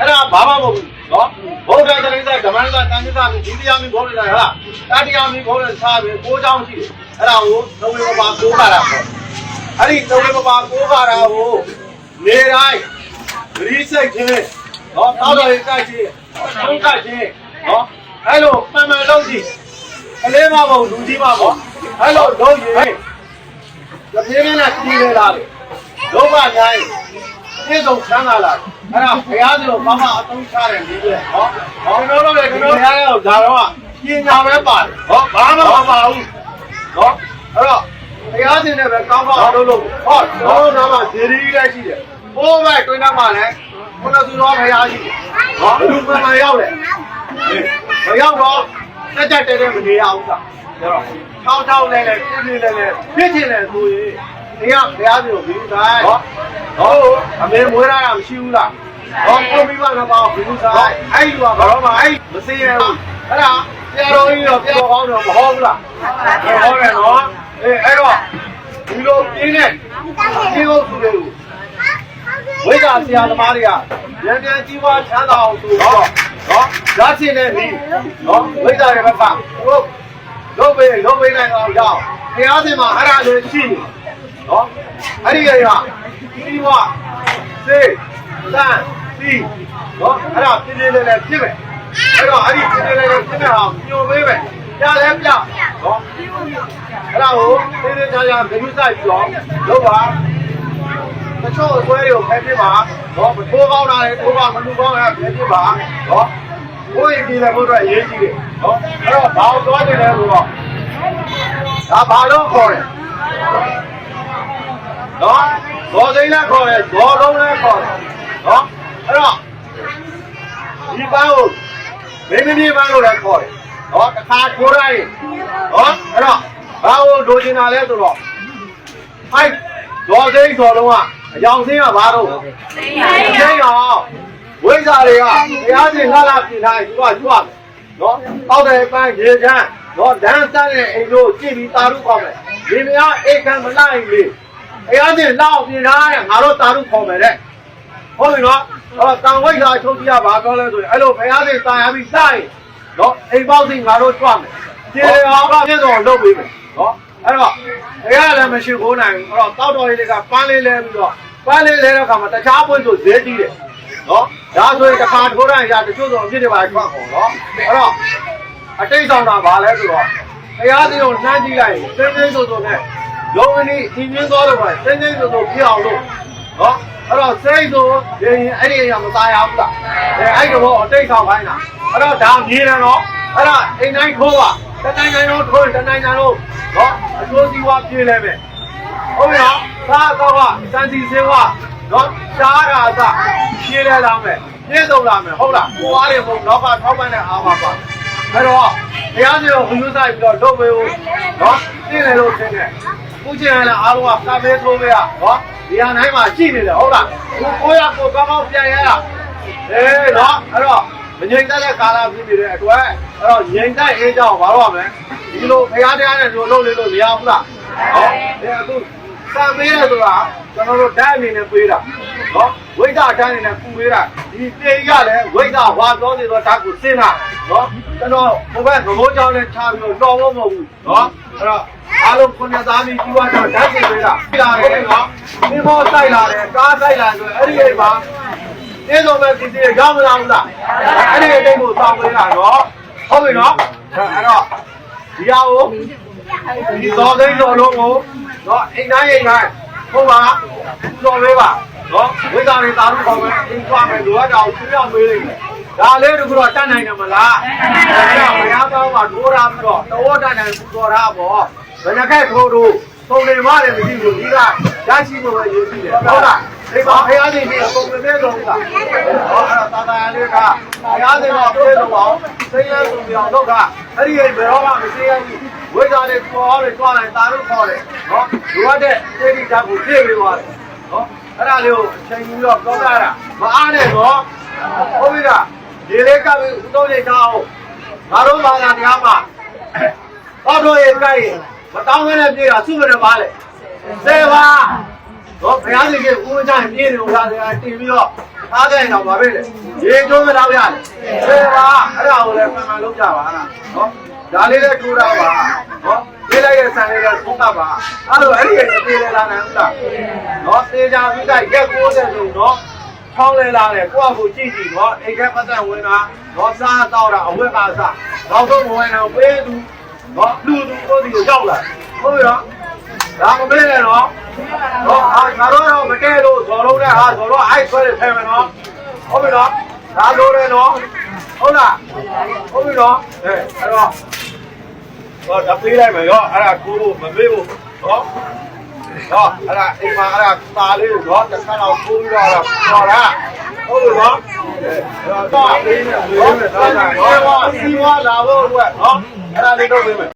အဲ့ဒါဘာမှမဟုတ်ဘူးနော်ဘုရားတရိစ္ဆာဓမ္မရိစ္ဆာတန်ရိစ္ဆာဒုတိယမင်းဘုရားဟာတတိယမင်းဘုရားစားပြီးကိုးချောင်းရှိတယ်အဲ့ဒါကိုသဝေပပါကိုးပါတာပေါ့အဲ့ဒီသဝေပပါကိုးပါတာကိုနေတိုင်းဂရိစိတ်ချင်းနော်တောက်တော်ရေးကြိုက်ချင်းသုံးကြိုက်ချင်းနော်အဲ့လိုပံပံလုံးကြည့်ကလေးမပေါ့လူကြီးမပေါ့အဲ့လိုလုံးရင်တပြေးမင်းကတီးလေလာတယ်လုံးမညာရင်ပြည့်စုံချမ်းသာလာတယ် အဲ့ဒါဘုရားရှင်ကိုဘာမှအသုံးချတယ်ဒီလေဟောဟောကျွန်တော်တို့လည်းကျွန်တော်ဘုရားရဲ့ဒါတော့ပညာပဲပါတယ်ဟောဘာမှမပါဘူးနော်အဲ့တော့ဘုရားရှင်နဲ့ပဲကောင်းကောင်းလုပ်လို့ဟောတော့နာမှာဇေရီလည်းရှိတယ်ဘိုးဘက်တွင်းနာမှာလည်းခုနကသူတော်ဘုရားရှိတယ်ဟောဘယ်သူမှမရောက်တယ်မရောက်တော့တက်တက်တဲတဲမနေရဘူးကဒါတော့ချောင်းချောင်းလဲလဲပြင်းပြင်းလဲလဲဖြစ်ချင်တယ်ဆိုရင်ဒီကဘုရားရှင်ကိုပြီးတိုင်းဟောဟောအမေမွေးရတာမရှိဘူးလား ဟောကိုမိဘကပါပြီးတိုင်းအဲ့ဒီကဘာတော့မှအဲ့မစင်းရဘူးအဲ့ဒါဆရာတော်ကြီးတော့ပြောကောင်းတော့မဟုတ်ဘူးလားဟောတယ်နော်အေးအဲ့တော့ဒီလိုပြင်းတဲ့ဒီကိုသူတွေကိုဝိဇ္ဇာဆရာသမားတွေကဉာဏ်ဉာဏ်ကြီးပွားချမ်းသာအောင်ဆိုတော့နော်ဓာတ်ရှင်တဲ့ဒီနော်ဝိဇ္ဇာတွေဘက်ကတို့လုံးပေးလုံးပေးနိုင်အောင်ရအောင်ဘုရားရှင်မှာအဲ့ဒါလေးရှိနေနော်အဲ့ဒီကကြီးပွားစေတန် စီနော်အဲ့ဒါပြင်းပြင်းလေးလေးဖြစ်မယ်အဲ့တော့အဲ့ဒီပြင်းပြင်းလေးလေးဖြစ်မယ်ဟာညှို့ပေးမယ်ပြလဲပြနော်အဲ့ဒါကိုသေးသေးချာချာဂရုစိုက်ပြီးတော့လုပ်ပါတချို့အစွဲတွေကိုဖယ်ပြပါတော့မထိုးကောင်းတာလေထိုးပါမလူကောင်းတာဖယ်ပြပါနော်ကိုယ်ရင်ပြည်တယ်ဘုရားအရေးကြီးတယ်နော်အဲ့တော့ဘာလို့သွားနေလဲဆိုတော့ဒါဘာလို့ခေါ်လဲနော်ဒေါ်စိမ့်လည်းခေါ်တယ်ဒေါ်လုံးလည်းခေါ်တယ်နော် အဲ့တော့ဒီပန်းကိုမင်းမင်းပန်းလို့လည်းခေါ်တယ်နော်တစ်ခါထိုးလိုက်နော်အဲ့တော့ဘာလို့လိုချင်တာလဲဆိုတော့အဲ့ဒေါ်စိမ့်တော်လုံးကအယောင်စင်းကဘာလို့စိမ့်ရောဝိဇ္ဇာတွေကတရားရှင်လှလာပြင်ထားရင်သူကကြွမယ်နော်တောက်တဲ့ပန်းရေချမ်းနော်ဒန်းစမ်းတဲ့အိမ်တို့ကြည့်ပြီးတာရုခေါ်မယ်ဒီမယားအိတ်ခံမလိုက်လေတရားရှင်လောက်ပြင်ထားတဲ့ငါတို့တာရုခေါ်မယ်တဲ့ ဟုတ်ပြီနော်အဲ့တော့တန်ဝိဇ္ဇာချုပ်ကြည့်ရပါတော့လဲဆိုရင်အဲ့လိုဘုရားရှင်တာယာပြီးစိုက်နော်အိမ်ပေါက်စီငါတို့ကြွမယ်ကျေအောင်ကပြည့်စုံလုပ်ပေးမယ်နော်အဲ့တော့တရားလည်းမရှိခိုးနိုင်ဘူးအဲ့တော့တောက်တော်လေးတွေကပန်းလေးလဲပြီးတော့ပန်းလေးလဲတဲ့အခါမှာတခြားပွင့်ဆိုဈေးကြီးတယ်နော်ဒါဆိုရင်တစ်ခါထိုးတိုင်းရတချို့ဆိုအပြစ်တွေပါထွက်ကုန်နော်အဲ့တော့အတိတ်ဆောင်တာဘာလဲဆိုတော့တရားစီကိုနှမ်းကြည့်လိုက်ရင်တင်းတင်းဆိုဆိုနဲ့လုံးဝနီးအင်းင်းသွားတော့ပဲတင်းတင်းဆိုဆိုဖြစ်အောင်လို့နော် အဲ့တော့စိတ်ဆိုရင်အဲ့ဒီအရာမသားရဘူးလားအဲ့အဲ့တော့အတိတ်ဆောင်ခိုင်းတာအဲ့တော့ဒါမြေတယ်နော်အဲ့ဒါအိမ်တိုင်းခိုးပါတတိုင်းတိုင်းတော့ထိုးတတိုင်းတိုင်းတော့နော်အကျိုးစီးပွားပြေးလဲပဲဟုတ်ပြီနော်သာတော့ကစံစီစင်းကနော်ရှားတာသာပြေးလဲလာမယ်ပြေးဆုံးလာမယ်ဟုတ်လားကိုအားတယ်မဟုတ်တော့ကထောက်ပံ့တဲ့အားပါပါအဲ့တော့ဘုရားရှင်ကိုဘုရားဆိုင်ပြီးတော့လုပ်ပေးဖို့နော်သိတယ်လို့ထင်တယ် ခုချိန်ကလည်းအားလုံးကကမဲထိုးပေးရနော်ဒီဟာနိုင်မှာရှိနေတယ်ဟုတ်လားကိုကိုရကိုကောင်းကောင်းပြန်ရရအေးနော်အဲ့တော့မငြိမ်သက်တဲ့ကာလဖြစ်နေတဲ့အတွက်အဲ့တော့ငြိမ်သက်အေးကြောင်းဘာလို့ရမလဲဒီလိုဘုရားတရားနဲ့ဒီလိုလုပ်နေလို့မရဘူးလားဟောအဲအခု ကံပေးတယ်ဆိုတာကျွန်တော်တို့ဓာတ်အနေနဲ့ပေးတာနော်ဝိဒ္ဓဓာတ်အနေနဲ့ပူပေးတာဒီတေကလည်းဝိဒ္ဓဝါတော်နေတော့ဓာတ်ကိုစင်းတာနော်ကျွန်တော်ဘုဘက်သဘောကြောင်းနဲ့ချပြီးတော့တော်ဖို့မဟုတ်ဘူးနော်အဲ့တော့အားလုံးခုနှစ်သားမီးကြီးွားတော့ဓာတ်ကိုပေးတာပြလာတယ်နော်ဒီမောတိုက်လာတယ်ကားတိုက်လာဆိုအဲ့ဒီအိမ်မှာဒီလိုပဲပြည်စီရောက်မလာဘူးလားအဲ့ဒီအိမ်ကိုစောင်းပေးတာနော်ဟုတ်ပြီနော်အဲ့တော့ဒီဟာကိုဒီတော်သိန်းတော်လုံးကို နော်အိမ်တိုင်းအိမ်တိုင်းဟုတ်ပါတော်လေးပါနော်ဝိဇ္ဇာတွေတာလို့ခေါ်မယ်အင်းသွားမယ်လိုအပ်တာကိုပြပြောင်းပေးလိုက်မယ်ဒါလေးတခုတော့တတ်နိုင်တယ်မလားအဲ့ဒါဘုရားကောင်းမှာထိုးထားပြီးတော့တော်တတ်နိုင်ပူတော်တာပေါ့ဘယ်နှခက်ထိုးထိုးပုံနေမတယ်မရှိဘူးဒီကရရှိဖို့ပဲရည်ရှိတယ်ဟုတ်လားဒီမှာဘုရားရှင်ကြီးပုံနေသေးဆုံးလားဟောအဲ့တော့တာတာလေးကဘုရားရှင်ကပြေလို့အောင်သိရဆုံးပြောင်းတော့ကအဲ့ဒီဘယ်တော့မှမရှိရဘူး ဝိဇ္ဇာတွေပေါ်တွေတွားလိုက်တာလို့ခေါ်တယ်နော်လိုအပ်တဲ့သေတိဓာတ်ကိုပြည့်ပြီးသွားတယ်နော်အဲ့ဒါလေးကိုအချိန်ကြီးတော့ပြောတာမအားနဲ့နော်ဟုတ်ပြီလားဒီလေးကပြီးဥတော်လေးထားအောင်ငါတို့ဘာသာတရားမှာတော့တို့ရဲ့ကြိုက်မတောင်းနဲ့ပြေးတာစုမရပါလေစေပါတော့ဘုရားရှင်ကဦးမချရင်ပြေးနေဦးသားတွေကတင်ပြီးတော့ထားခဲ့ရင်တော့ဘာဖြစ်လဲရေကျိုးမတော့ရတယ်ဆေးပါအဲ့ဒါကိုလည်းမှန်မှန်လုပ်ကြပါလားနော်ဒါလေးလည်းထူတော့ပါနော် လေးလိုက်တဲ့ဆန်လေးလည်းသုံးတာပါအဲ့လိုအဲ့ဒီရဲ့ပြေးလာနိုင်ဦးလားနော်သေချာပြီးတော့ရက်60ဆိုနော်ဖောင်းလဲလာတယ်ကိုယ့်အကူကြည့်ကြည့်နော်အိမ်ကပတ်သက်ဝင်တာနော်စားတော့တာအဝတ်ကစားနောက်ဆုံးဝင်တော့ပေးသူနော်လူသူကိုဒီကိုရောက်လာဟုတ်ပြီနော်ဒါမမေ့နဲ့နော်နော်အာငါတို့တော့မကဲလို့ဇော်လုံးနဲ့ဟာဇော်တော့အိုက်ဆွဲတယ်ထဲမယ်နော်ဟုတ်ပြီနော်ဒါလိုတယ်နော်ဟုတ်လားဟုတ်ပြီနော်အဲအဲ့တော့ ဟောဒါပေးလိုက်မယ်ရောအဲ့ဒါကိုမမေ့ဘူးနော်နော်အဲ့ဒါအိမ်မှာအဲ့ဒါตาလေးကိုတော့တစ်ခါတော့ကိုးပြီးတော့ဟောလားဟုတ်ပြီနော်အဲတော့ပေးမယ်ပေးမယ်တော့နော်စီဝါလာဖို့အတွက်နော်အဲ့ဒါလေးတော့ပေးမယ်